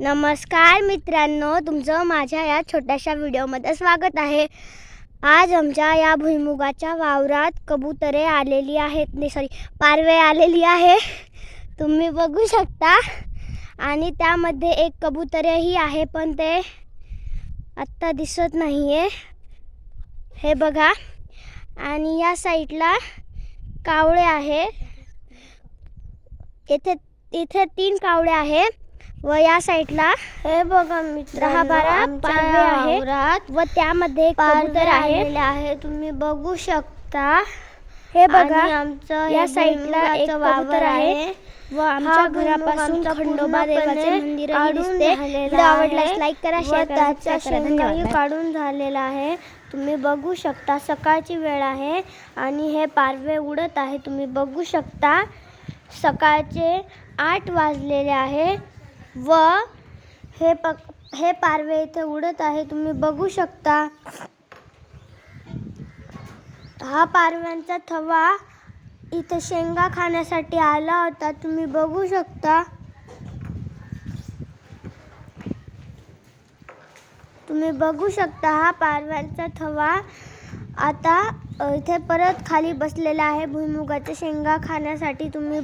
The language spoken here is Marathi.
नमस्कार मित्रांनो तुमचं माझ्या या छोट्याशा व्हिडिओमध्ये स्वागत आहे. आज आमच्या या भुईमुगाच्या वावरात कबुतरे आलेली आहेत. नाही सॉरी पारवे आलेली आहे. तुम्ही बघू शकता. आणि त्यामध्ये एक कबुतरही आहे पण ते आत्ता दिसत नाही आहे हे बघा. आणि या साईडला कावळे आहे. इथे इथे तीन कावळे आहे. व या साईडला हे बघा मित्र दहा बारा पारवे आहे व त्यामध्ये कबूतर आहे. आहे. तुम्ही बघू शकता. हे बघा आमचं या साईडला एक कबूतर आहे व आमच्या घरापासून खंडोबा देवाचे मंदिर दिसते. आवडल्यास. लाईक करा शेअर करा काढून झालेला आहे. तुम्ही बघू शकता सकाळची वेळ आहे आणि हे पारवे उडत आहे. तुम्ही बघू शकता सकाळचे आठ वाजलेले आहे. व हे पक हे पारवे इथे उडत आहे. तुम्ही बघू शकता. हा पारव्यांचा थवा इथे शेंगा खाण्यासाठी आला होता. तुम्ही बघू शकता. तुम्ही बघू शकता हा पारव्यांचा थवा आता इथे परत खाली बसलेला आहे. भुईमुगाच्या शेंगा खाण्यासाठी तुम्ही